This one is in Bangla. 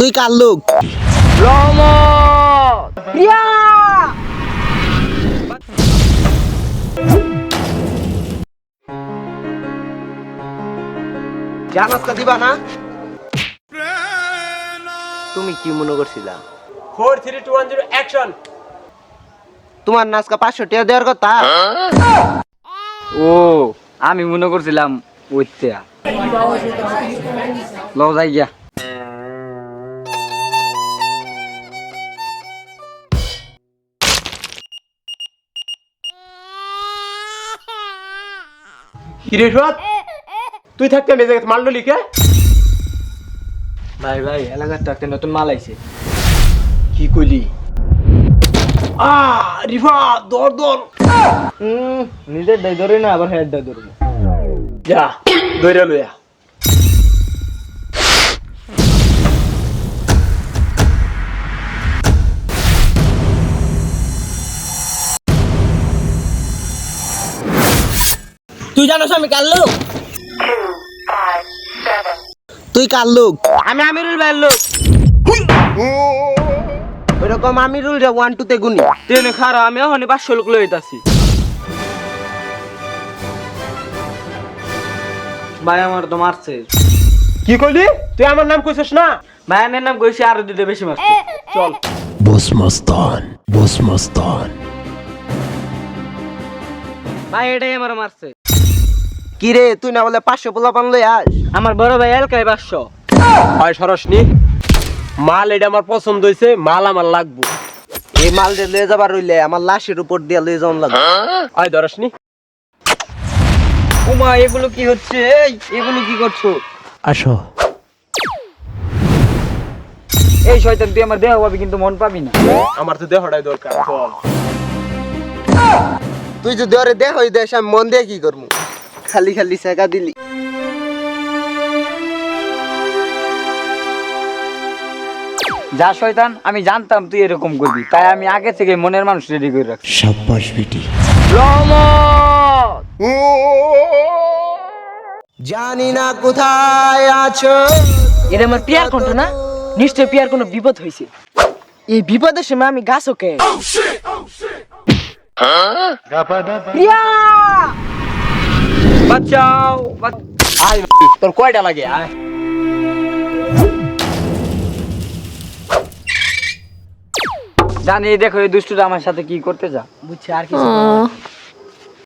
তুই কার লোক? প্রিয়া দিবা না? তুমি কি মনে করছিলা? Four three two one zero action তোমার নাচকা পাঁচশো টাকা দেওয়ার কথা? ও আমি মনে করছিলাম ওইটা ল যাই গিয়া। কিরে সব তুই থাকতে মেজে গেছে মারলো লিখে ভাই ভাই এলাকার একটা নতুন মাল আইছে। কি কইলি? আ রিফা দর দর নিজের দায় ধরে না আবার হেড দায় ধরবো। যা ধরে লইয়া। তুই জানোস আমি কার লোক? তুই কার লোক? আমি আমিরুল ভাইয়ের লোক। ওইরকম আমিরুল রে ওয়ান টু তে গুনি। তেনে খারা আমি ওখানে পাঁচশো লোক লইতাছি ভাই আমার তো মারছে। কি কইলি? তুই আমার নাম কইছস না? ভাইয়ানের নাম কইছি আরও দিতে বেশি মারছে। চল। Bos Mastan. ভাই এটাই আমার মারছে। কি রে তুই না বলে পাঁচশো পোলা পান লই আস। আমার বড় ভাই এলকাই পাঁচশো। হয় সরসনি। মাল এটা আমার পছন্দ হইছে মাল আমার লাগবো। এই মাল যে লয়ে যাবার রইলে আমার লাশের উপর দিয়ে লয়ে যাওয়ান লাগবে। হয় ধরসনি। উমা এগুলো কি হচ্ছে? এই এগুলো কি করছ? Asho. এই শয়তান তুই আমার দেহ পাবি কিন্তু মন পাবি না। আমার তো দেহটাই দরকার চল। তুই যদি ওই দেশ আমি মন দিয়ে কি করব খালি খালি সেকা দিলি। যা শয়তান আমি জানতাম তুই এরকম করবি তাই আমি আগে থেকে মনের মানুষ রেডি করে রাখছি। Shabash Viti. জানি না কোথায় আছো। এটা আমার পিয়ার কণ্ঠ না? নিশ্চয় পিয়ার কোনো বিপদ হয়েছে। এই বিপদের সময় আমি গাছ ওকে। প্রিয়া বাঁচাও আয় তোর কয়টা লাগে? আয়। জানি দেখো এই দুষ্টুটা আমার সাথে কি করতে যা। বুঝছি আর কিছু